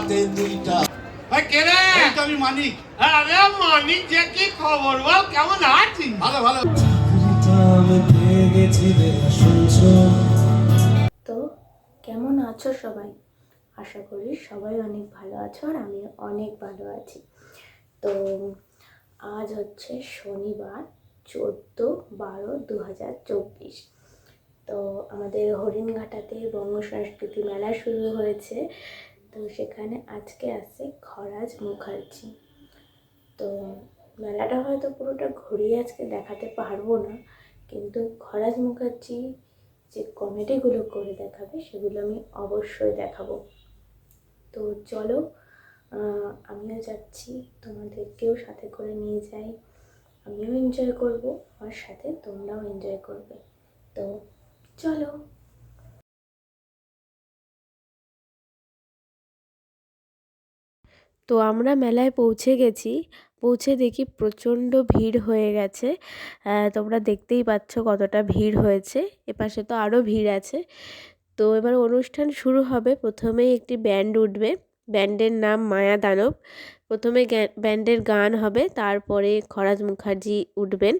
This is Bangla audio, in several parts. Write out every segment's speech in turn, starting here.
হাতে দুইটা। আমি মানিক। আরে মানিক যে কি খবর বল? কেমন আছিস? ভালো ভালো। তো কেমন আছো সবাই? আশা করি সবাই অনেক ভালো আছো আর আমি অনেক ভালো আছি। তো আজ হচ্ছে শনিবার চোদ্দ বারো দু হাজার চব্বিশ। তো আমাদের হরিণঘাটাতে বঙ্গ সংস্কৃতি মেলা শুরু হয়েছে। তো সেখানে আজকে আসছে খরাজ মুখার্জি। তো মেলাটা হয়তো পুরোটা ঘুরিয়ে আজকে দেখাতে পারব না, কিন্তু খরাজ মুখার্জি যে কমেডিগুলো করে দেখাবে সেগুলো আমি অবশ্যই দেখাবো। তো চলো আমিও যাচ্ছি, তোমাদেরকেও সাথে করে নিয়ে যাই। আমিও এনজয় করব, আমার সাথে তোমরাও এনজয় করবে। তো চলো। তো আমরা মেলায় পৌঁছে গেছি। পৌঁছে দেখি প্রচণ্ড ভিড় হয়ে গেছে। তোমরা দেখতেই পাচ্ছ কতটা ভিড় হয়েছে। এপাশে তো আরও ভিড় আছে। তো এবার অনুষ্ঠান শুরু হবে। প্রথমেই একটি ব্যান্ড উঠবে। ব্যান্ডের নাম মায়া দানব। প্রথমে ব্যান্ডের গান হবে। তারপরে খরাজ মুখার্জি উঠবেন।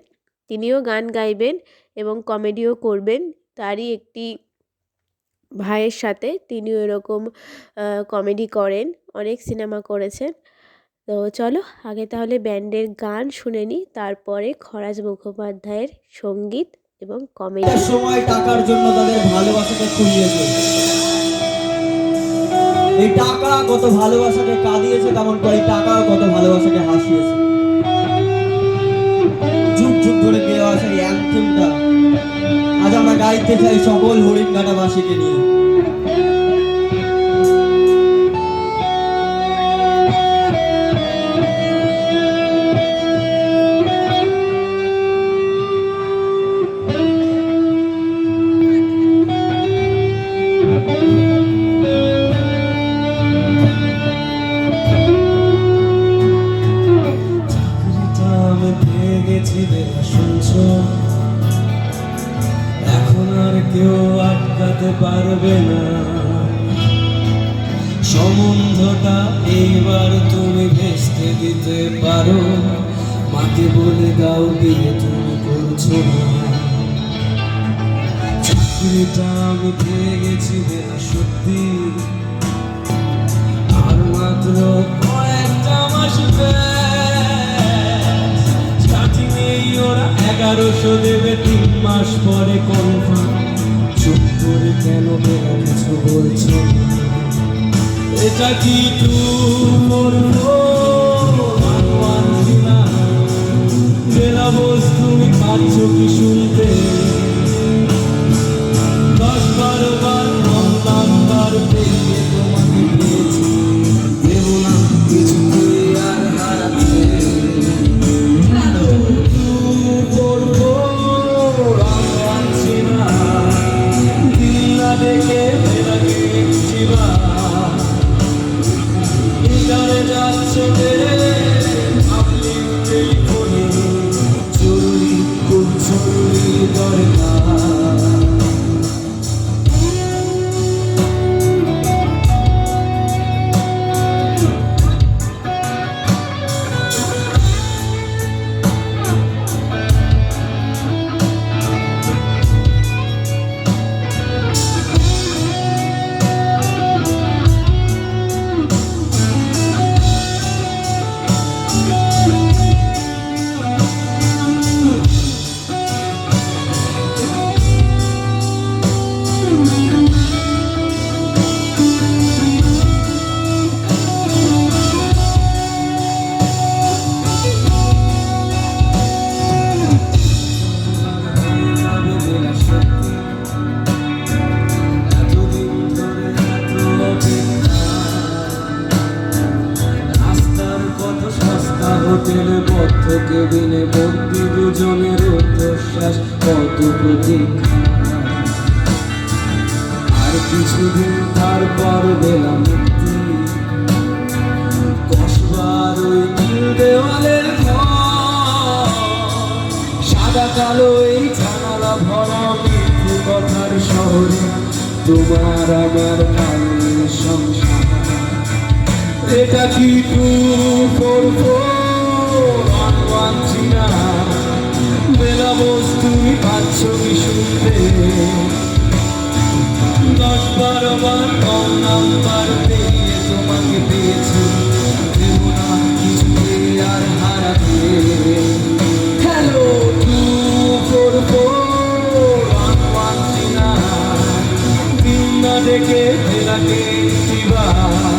তিনিও গান গাইবেন এবং কমেডিও করবেন। তারই একটি ভাইয়ের সাথে তিনিও এরকম কমেডি করেন, অনেক সিনেমা করেছেন। তো চলো, আগে তাহলে ব্যান্ডের গান শুনে নিই তারপরে খরাজ মুখোপাধ্যায়ের সংগীত এবং কমেডি সময় টাকার জন্য তাদের ভালোবাসাকে খুলিয়েছে এই টাকা কত ভালোবাসাকে কাঁদিয়েছে তেমন করে টাকাও কত ভালোবাসাকে হাসিয়েছে। যুগ যুগ ধরে গাইতে চাই সকল হরিণঘাটাবাসীকে নিয়ে। সম্বন্ধটা এইবার তুমি ভেস্তে দিতে পারো। মাকে বলে দাও বিয়ে তুমি করছ না। চাকরিটা আমি পেয়ে গেছি সত্যি। আর মাত্র কয়েকটা মাস স্টার্টিং এই ওরা এগারোশো দেবে তিন মাস পরে কনফার্ম চুপ করে কেন বেলা কিছু বলছো? না? এটা কি জেলা বোস তুমি পাচ্ছ কি শুনতে দশ বারো বার এটা কি ওয়ান থ্রি না। বেলা তুমি পাচ্ছ কি শুনতে। দশ বারো বার কম নাম্বার পেয়ে তোমাকে পেয়েছি। দেব হারাতে। হ্যালো না। ডেকে ফেরাকে মিটারে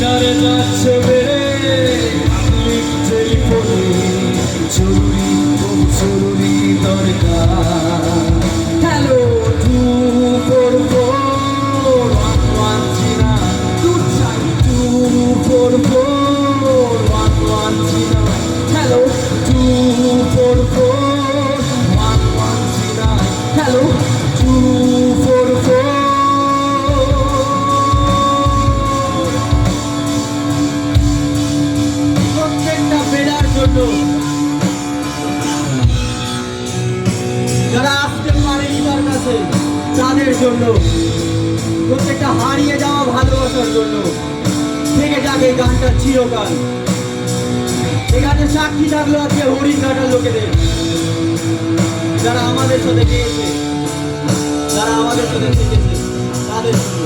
যাচ্ছে বেড়ে। পাবলিক ভালোবাসার জন্য। থেকে যাক এই গানটা চিরকাল। গানের সাক্ষী থাকল আজকে হরিণ ঘাটার লোকেদের। যারা আমাদের সাথে গিয়েছে যারা আমাদের সাথে থেকেছে তাদের জন্য।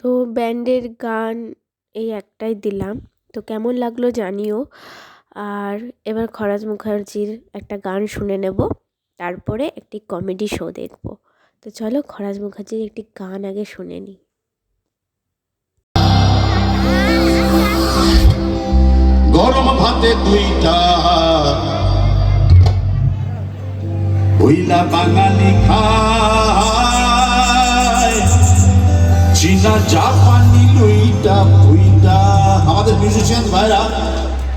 তো ব্যান্ডের গান এই একটাই দিলাম। তো কেমন লাগল জানিও। আর এবার খরাজ মুখার্জির একটা গান শুনে নেব, তারপরে একটি কমেডি শো দেখব। তো চলো খরাজ মুখার্জির একটি গান আগে শুনে নিই। গরম ভাতে দুইটা হইলা বাঙালি খায়। চীনা, জাপানি লুইটা, পুইটা। আমাদের মিউজিশিয়ান ভাইরা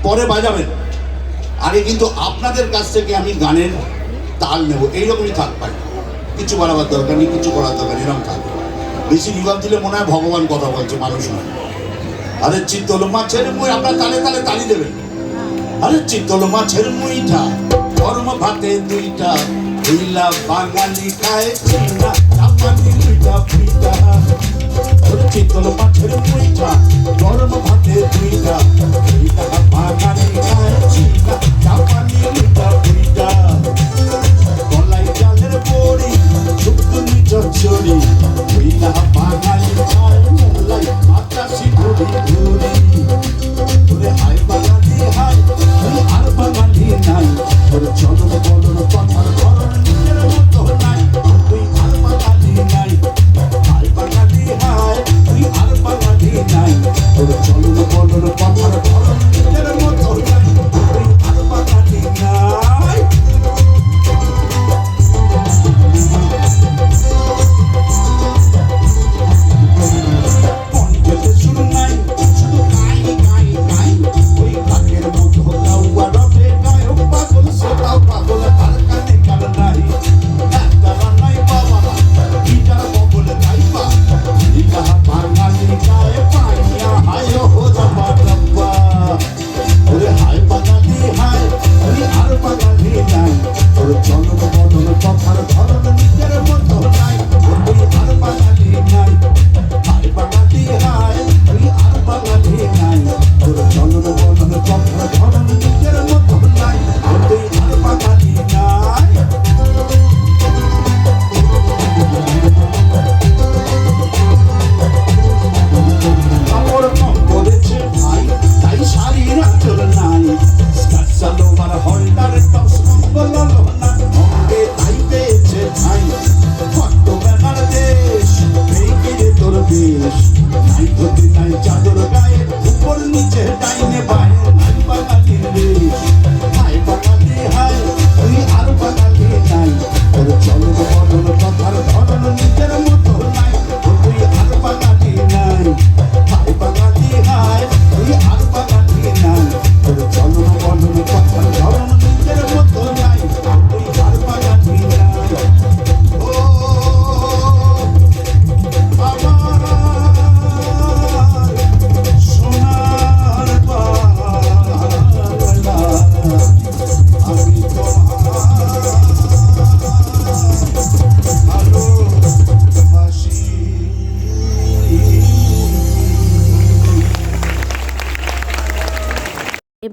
পরে বাজাবেন। আরে কিন্তু আপনাদের কাছ থেকে আমি গানের তাল নেব। এইরকমই থাক কিছু বাড়াবার দরকার নেই, কিছু করার দরকার এরকম থাক। বেশি রিভাব দিলে মনে হয় ভগবান কথা বলছে, মানুষ নয়। আরে চিত্তল মাছের মুই আপনার তালে তালে তালি দেবেন। আরে চিত্তল মাছের মুইটা গরম ভাতে দুইটা হইলা বাঙালি খায় চিনা, জাপানি দুইটা ফুইটা ওরে চিত্তল মাছের মুইটা গরম ভাতে দুইটা তোর চলন বলন কথার ধরন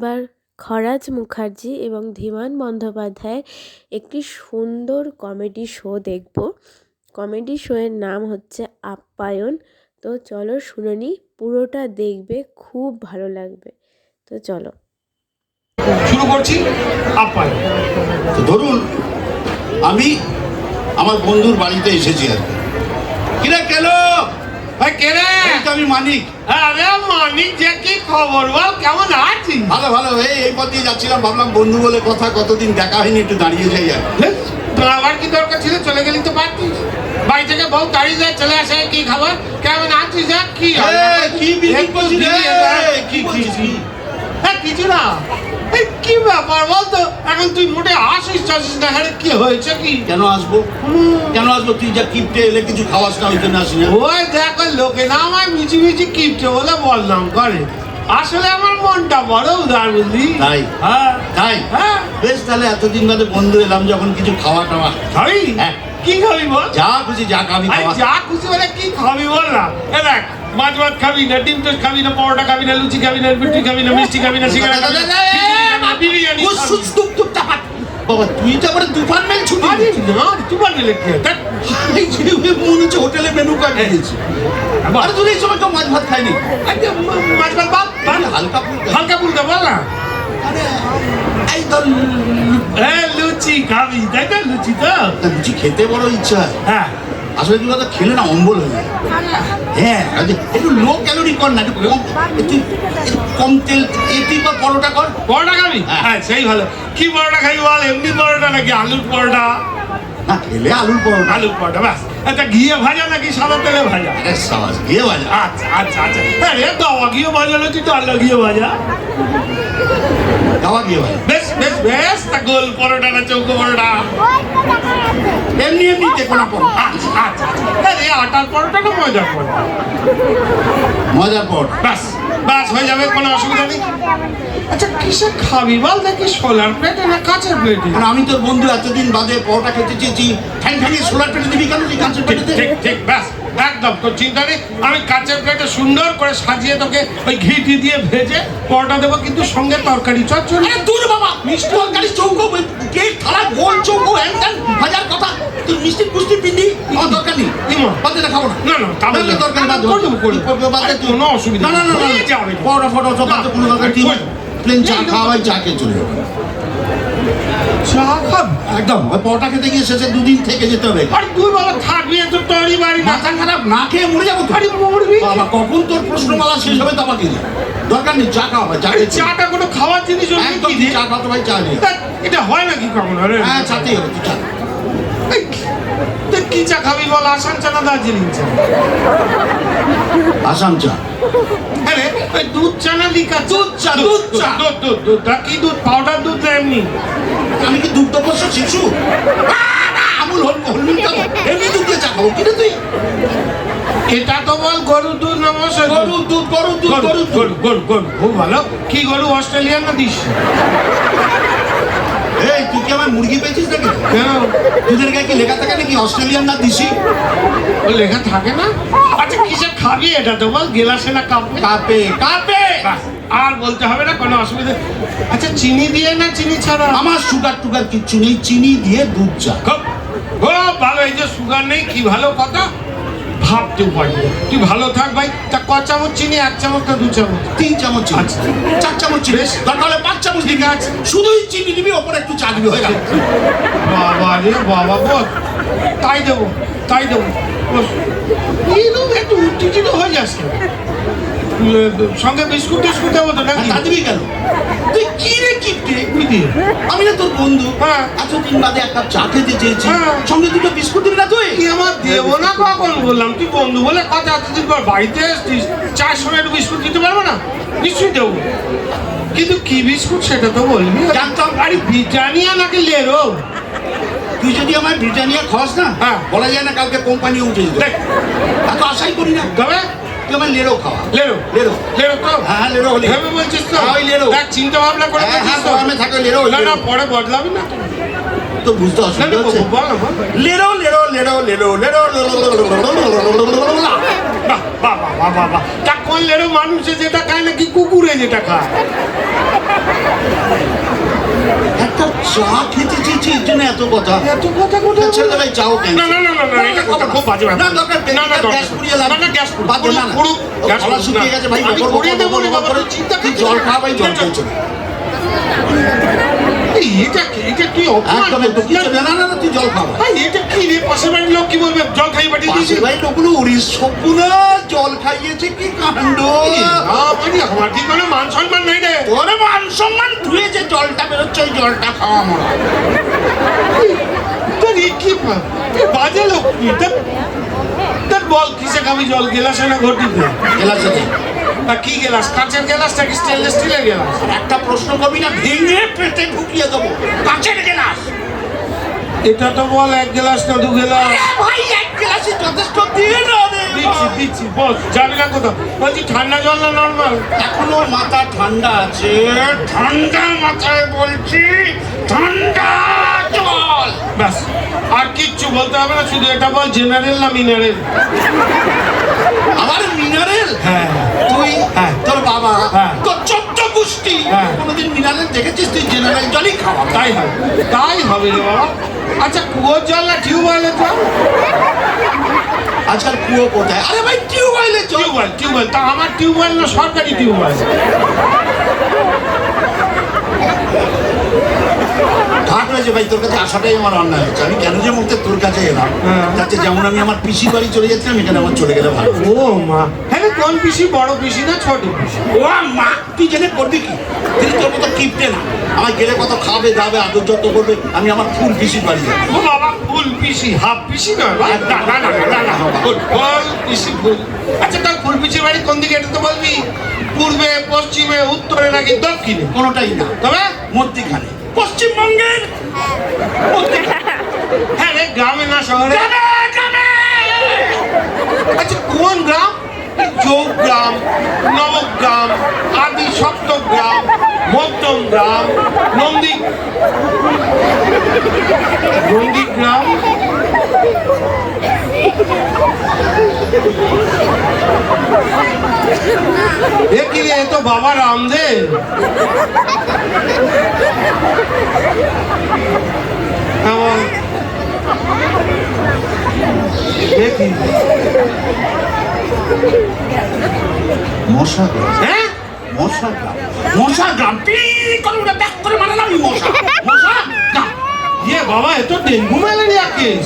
এবার খরাজ মুখার্জি এবং ধীমান বন্দ্যোপাধ্যায় একটি সুন্দর কমেডি শো দেখব। কমেডি শোয়ের নাম হচ্ছে আপ্যায়ন। তো চলো শুনে পুরোটা দেখবে, খুব ভালো লাগবে। তো চলো। শুরু করছি আপ্যায়ন। ধরুন, আমি আমার বন্ধুর বাড়িতে এসেছি আর। কিরে কেন ভাই কে রে? এই তো আমি মানিক। আরে মানিক যে কি খবর বল কেমন আছিস? ভালো ভালো এই এই পথ যাচ্ছিলাম ভাবলাম বন্ধু বলে কথা কতদিন দেখা হয়নি একটু দাঁড়িয়ে যাই আর আবার কি দরকার ছিল চলে গেলি তো পারতিস বাড়ি থেকে বউ তাড়ি যায় চলে আসে কি খাবার? কেমন আছিস কি? কি করছিস? রে? দিবি এটা? কি কি? হ্যাঁ কি ব্যাপার বলতো এখন তুই মোটে আসিস আসিস না হ্যাঁ কি হয়েছে কি কেন আসব কেন আসব তুই যা কিপটে এলে কিছু খাওয়াস না ওই জন্য আসি না ওই দেখ লোকে না আমার মিচি মিচি কিপটে বলে বললাম করে আসলে আমার মনটা বড় উদার বুঝলি তাই? হ্যাঁ তাই হ্যাঁ বেশ তাহলে এতদিন বাদে বন্ধু এলাম যখন কিছু খাওয়া টাওয়া খাবি হ্যাঁ। কি খাবি বল যা খুশি যা খাবি যা খুশি বলে কি খাবি বল না এ দেখ মাছ ভাত খাবি না ডিম টোস্ট খাবি না পরোটা খাবি না লুচি খাবি না রুটি খাবি না মিষ্টি খাবি না খাবি না, বিরিয়ানি টুক, টুক। বাবা তুই তো আবার দুপান মেল ছুটি আরে না তুই বলবি কি। এই যে মনে হচ্ছে হোটেলে মেনু কার্ড দিয়েছে। আরে তুই এই সময় তো মাছ ভাত খাইনি আরে, মাছ ভাত বাদ। হালকা ফুলকা। হালকা ফুলকা বল না। আরে এই ধর হ্যাঁ লুচি খাবি। তাই তো লুচি তো লুচি খেতে বড় ইচ্ছা। হ্যাঁ। আসলে এগুলো তো খেলে না অম্বল হয়ে যায়। হ্যাঁ একটু লো ক্যালোরি কর না একটু কম তেল এটি বা পরোটা কর। পরোটা খাবি? হ্যাঁ। হ্যাঁ সেই ভালো। কি পরোটা খাবি বল? এমনি পরোটা নাকি? আলুর পরোটা? না খেলে আলুর পরোটা। আলুর পরোটা ব্যাস। এটা ঘিয়ে ভাজা নাকি? সাদা তেলে ভাজা? সাবাস গিয়ে বাজা আচ্ছা আচ্ছা আচ্ছা। আরে দাওয়া ঘিয়ে ভাজা না তুই তো আল্লাহ ঘিয়ে ভাজা। খাওয়া বেশ বেশ বেশ তা গোল পরোটা না চৌকো পরোটা। এমনি এমনি দেখো না পরোটা। আচ্ছা আচ্ছা আরে আটার পরোটা না পরোটা। মজার পরোটা। হয়ে যাবে কোনো অসুবিধা নেই। আচ্ছা কিসে খাবি বল দেখি সোলার প্লেটে না কাঁচের প্লেটে? আর আমি তোর বন্ধু এতদিন বাদে পরোটা খেতে চেয়েছি। ঠ্যাং ঠ্যাঙে সোলার পেটে দিবি কেন? কাঁচের ঠিক ঠিক ব্যাস। একদম তোর চিন্তা নেই। আমি কাঁচের প্লেটে সুন্দর করে সাজিয়ে তোকে ওই ঘিটি দিয়ে ভেজে পরোটা দেবো কিন্তু সঙ্গে তরকারি। চচ্চড়ি আরে দূর বাবা মিষ্টি তরকারি চৌকো কেক থালা গোল চৌকো হ্যান ত্যান কথা। তুই মিষ্টি পুষ্টি পিন্ডি আমার দরকার নেই। বাদে না খাব না। না, না, তা বললে- দরকার বাদ করে দেবো, করে দেবো। বাদে তুই। কোনো অসুবিধা না না না পরোটা ফটো সব বাদে কোনো দরকার ঠিক। প্লেন চা খাওয়াই চা খেয়ে চলে যাবে। চা খাবি একদম। ওই পরোটা খেতে গিয়ে শেষে দুদিন থেকে যেতে হবে। আরে তুই বাবা থাকবি তো তোরই বাড়ি মাথা খারাপ না খেয়ে মরে যাব আরে মরবি। বাবা কখন তোর প্রশ্নমালা শেষ হবে তো আমাকে দরকার নেই চা খাওয়া চা চাটা কোনো খাওয়ার জিনিস একদম কি তুই দিয়ে চা খাওয়া তো ভাই চা নিয়ে এটা হয় নাকি কখন? হ্যাঁ চাতেই হবে তুই চা। কি চা খাবি বল আসান চা না দার্জিলিং চা? আসাম চা। আরে ওই দুধ চা না লিকা দুধ চা, দুধ চা। দুধ দুধ দুধ। কি দুধ? পাউডার দুধ না এমনি? আমি কি দুগ্ধপোষ্য শিশু? আমুল হল হলমিন খাব এমনি দুধ দিয়ে চা খাব কিরে তুই। এটা তো বল গরুর দুধ না মশার গরুর দুধ গরুর দুধ গরু গরু গরু গরু খুব ভালো। কি গরু অস্ট্রেলিয়ান না দিস? এই তুই কি আমার মুরগি পেয়েছিস নাকি? কেন? দুধের গায়ে কি লেখা থাকে নাকি অস্ট্রেলিয়ান না দিশি ও লেখা থাকে না? আচ্ছা কিসে খাবি এটা তো বল? গেলাসে না কাপে? কাপে। কাপে! আর বলতে হবে না কোনো অসুবিধা আচ্ছা চিনি দিয়ে না চিনি ছাড়া? আমার সুগার টুগার কিচ্ছু নেই চিনি দিয়ে দুধ চা। খুব খুব ভালো এই যে সুগার নেই কি ভালো কথা? ভাবতেও পারি তুই ভালো থাক ভাই তা ক চামচ চিনি এক চামচ না দু চামচ? তিন চামচ চিনি। আচ্ছা। চার চামচ চিনি। দরকার হলে পাঁচ চামচ দিবি। আছে। শুধুই চিনি দিবি ওপরে একটু চা দিবি হয়ে গেল। বাবা রে বাবা বল। তাই দেবো তাই দেবো। বস। এইরকম একটু উত্তেজিত হয়ে যাস সঙ্গে বিস্কুট টিস্কুট দেবো তো নাকি? তা দিবি কেন? তুই কি রে কিপটে দিয়ে? আমি না তোর বন্ধু। হ্যাঁ। এতদিন বাদে এক কাপ চা খেতে চেয়েছি হ্যাঁ। সঙ্গে দুটো বিস্কুট দিবি না তুই? কি আমার দেবো না কখন বললাম? তুই বন্ধু বলে কথা এতদিন পর বাড়িতে এসছিস চার সময় একটু বিস্কুট দিতে পারব না? নিশ্চয়ই দেবো। কিন্তু কি বিস্কুট সেটা তো বলবি? জানতাম। আরে ব্রিটানিয়া নাকি লেরো? তুই যদি আমার ব্রিটানিয়া খস না হ্যাঁ। বলা যায় না কালকে কোম্পানি উঠে যেত দেখ। এত আশাই করি না। তবে লেরো খাওয়া লেরো লেরো লেরো তো হ্যাঁ লেরো হলি ভেবে বলছিস তো হ্যাঁ, ওই লেরো দেখ চিন্তা ভাবনা করে হ্যাঁ হ্যাঁ গরমে থাকে লেরো না না লেরো পরে বদলাবি না তো। বুঝতে অসুবিধা হচ্ছে লেরো লেরো লেরো লেরো লেরো। তা করলেরও মানুষে যেটা খায় নাকি কুকুরে যেটা খায় একটা চা খেতে চেয়েছি এর জন্য এত কথা। এত কথা কোথায় আচ্ছা দাদা চাও কেন? না না না না এটা কথা খুব বাজে। না দরকার না না গ্যাস পুড়িয়ে লাভ না গ্যাস না। গ্যাস শুকিয়ে গেছে ভাই আমি বকর দেবো রে বাবা, তুই চিন্তা তুই জল খা ভাই জল না, না। খেয়েছো এই, এটা কি তুই অপমান? একদম একদম করছিস। কিছু না না না না, তুই জল খাব ভাই, এটা কি রে? পাশের বাড়ির লোক কি বলবে? জল খাই পাঠিয়ে দিয়েছি? ভাই লোকগুলো জল খাইয়েছে কি কাণ্ড? না মানে আমার কি কোনো মান সম্মান নাই রে। তোর মান সম্মান যে জলটা বেরোচ্ছে ওই জলটা খাওয়া মরা কি বাজে লোক তুই তোর তোর বল কিসে খাবি জল? গেলাসে না ঘটিতে? গেলাসে তা কি গেলাস? কাঁচের গেলাস নাকি স্টেনলেস স্টিলের গেলাস? একটা প্রশ্ন করবি না ভেঙে পেটে ঢুকিয়ে দেবো। গেলাস। এটা তো বল এক গেলাস না দু গেলাস? ভাই এক গেলাসই যথেষ্ট দিয়ে না দিচ্ছি দিচ্ছি বল যাবি না কোথাও? বলছি ঠান্ডা জল না নর্মাল? এখনও মাথা ঠান্ডা আছে। ঠান্ডা মাথায় বলছি ঠান্ডা জল! ব্যাস আর কিচ্ছু বলতে হবে না শুধু এটা বল জেনারেল না মিনারেল আমার মিনারেল হ্যাঁ। তুই হ্যাঁ। তোর বাবা হ্যাঁ। তোর চোদ্দ গোষ্ঠী হ্যাঁ। কোনোদিন মিনারেল দেখেছিস তুই? জেনারেল জলই খাওয়া তাই হবে। তাই হবে রে বাবা। আচ্ছা কুয়োর জল না টিউবওয়েলের জল? আজকাল কুয়ো কোথায়? আরে ভাই টিউবওয়েলে টিউবওয়েল টিউবওয়েল। তা আমার টিউবওয়েল না সরকারি টিউবওয়েল? ঘাট ভাই তোর কাছে আসাটাই আমার অন্যায় হয়েছে আমি কেন যে মুহূর্তে তোর কাছে এলাম? হ্যাঁ। যাতে যেমন আমি আমার পিসির বাড়ি চলে যাচ্ছিলাম এখানে আমার চলে গেলে ভালো। ও মা। হ্যাঁ কোন পিসি? বড় পিসি না ছোট পিসি? ও মা তুই জেনে করবি কি? তিনি তোর মতো কিপটে না আমার গেলে কত খাবে দাবে আদর যত্ন করবে আমি আমার ফুল বাড়ি যাব। ও বাবা ফুল পিসি হাফ পিসি নয় বা? না না না না, না না ফুল ফুল পিসি ফুল। আচ্ছা তার ফুল পিসির বাড়ি কোন দিকে এটা তো বলবি? পূর্বে পশ্চিমে উত্তরে নাকি দক্ষিণে? কোনোটাই না। তবে? মধ্যিখানে। পশ্চিমবঙ্গের? হ্যাঁ। রে গ্রামে না শহরে? আচ্ছা কোন গ্রাম? যোগ গ্রাম নবগ্রাম আদি সপ্তগ্রাম মধ্যম গ্রাম নন্দী নন্দীগ্রাম তো বাবা রামদেব। মশা হ্যাঁ? মশা গ্রাম মশা গ্রাম করে ব্যাক করে মারালাম আমি মশা। মশা গ্রাম ইয়ে বাবা এ তো ডেঙ্গু ম্যালেরিয়া কেস।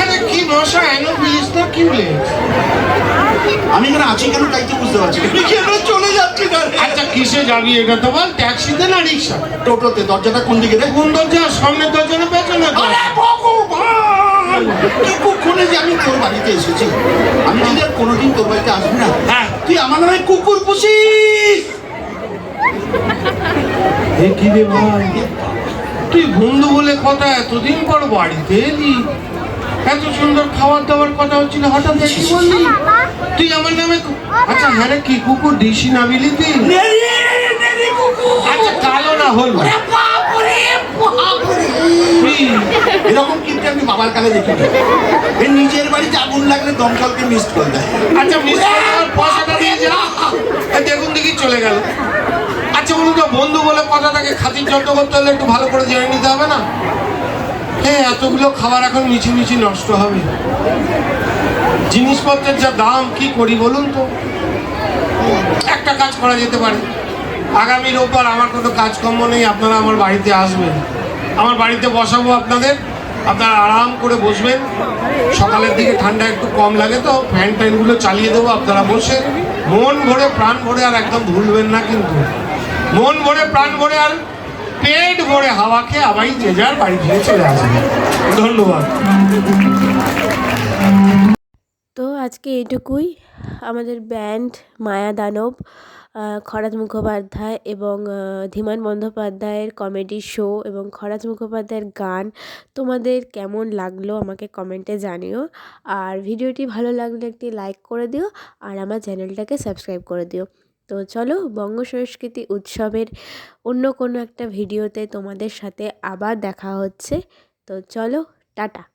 আরে কি মশা অ্যানোফিলিস না কিউলেট আমি এখানে আছি কেন তাই তো বুঝতে পারছি না। আমি কেন চলে যাচ্ছি না আচ্ছা কিসে যাবি এটা তো বল? ট্যাক্সিতে না রিক্সা? টোটোতে দরজাটা কোন দিকে রে? কোন দরজা? সামনের দরজা না পেছনে আরে কি কুকুরে যে আমি তোর বাড়িতে এসেছি। আমি যদি আর কোনোদিন তোর বাড়িতে আসবি না হ্যাঁ। তুই আমার নামে কুকুর পুষিস। কি রে ভাই? তুই বন্ধু বলে কথা এতদিন পর বাড়িতে এলি। এত সুন্দর খাবার দাবার কথা হচ্ছিল হঠাৎ দেখি বললি তুই আমার নামে আচ্ছা হ্যাঁ কি কুকুর? দিসি না বিলিতি? আচ্ছা কালো না হল এরকম কিন্তু আমি বাবার কালে দেখিনি এ নিজের বাড়িতে আগুন লাগলে দমকলকে মিস করে দেয়। আচ্ছা পয়সাটা দিয়ে যা দেখুন দেখি চলে গেল। আচ্ছা বলুন তো বন্ধু বলে কথাটাকে খাতির যত্ন করতে হলে একটু ভালো করে জেনে নিতে হবে না? হ্যাঁ এতগুলো খাবার এখন মিছি মিছি নষ্ট হবে। জিনিসপত্রের যা দাম কি করি বলুন তো? একটা কাজ করা যেতে পারে। আগামী রোববার আমার কোনো কাজকর্ম নেই আপনারা আমার বাড়িতে আসবেন। আমার বাড়িতে বসাবো আপনাদের। আপনারা আরাম করে বসবেন। সকালের দিকে ঠান্ডা একটু কম লাগে তো, ফ্যান ট্যানগুলো চালিয়ে দেবো, আপনারা বসে মন ভরে প্রাণ ভরে আর একদম ভুলবেন না কিন্তু। মন ভরে প্রাণ ভরে আর পেট ভরে হাওয়া খেয়ে আবার যে যার বাড়ি ফিরে চলে আসবেন ধন্যবাদ। তো আজকে এটুকুই আমাদের ব্যান্ড মায়া দানব খরাজ মুখোপাধ্যায় এবং ধীমান বন্দ্যোপাধ্যায়ের কমেডি শো এবং খরাজ মুখোপাধ্যায়ের গান। তোমাদের কেমন লাগল আমাকে কমেন্টে জানিও। আর ভিডিওটি ভালো লাগলে একটি লাইক করে দিও আর আমার চ্যানেলটাকে সাবস্ক্রাইব করে দিও। তো চলো, বঙ্গ সংস্কৃতি উৎসবের অন্য কোনো একটা ভিডিওতে তোমাদের সাথে আবার দেখা হচ্ছে। তো চলো, টাটা।